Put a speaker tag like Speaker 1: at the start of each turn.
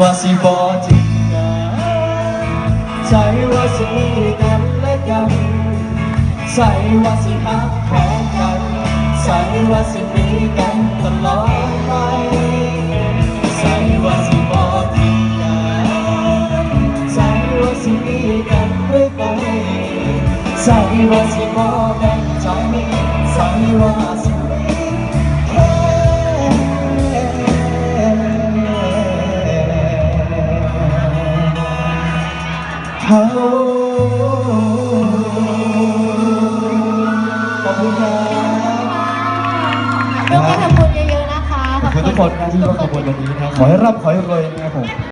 Speaker 1: ว่าสิบอทิ้งกันใจว่าสิมีกันและกันใส่ว่าสิหักแพ้กันใส่ว่าสิมีกันตลอดไปใส่ว่าสิบอทิ้งกันใส่ว่าสิมีกันเรื่อยไปใส่ว่าสิบอแบ่งใจใส่ว่าสิ เขาขอบคุณครับ
Speaker 2: ร่วมกันทำบุญเยอะๆนะคะ
Speaker 1: ขอบคุณทุกคนนะที่ร่วมขบวนวันนี้นะครับขอให้ร่ำขอให้รวยนะครับผม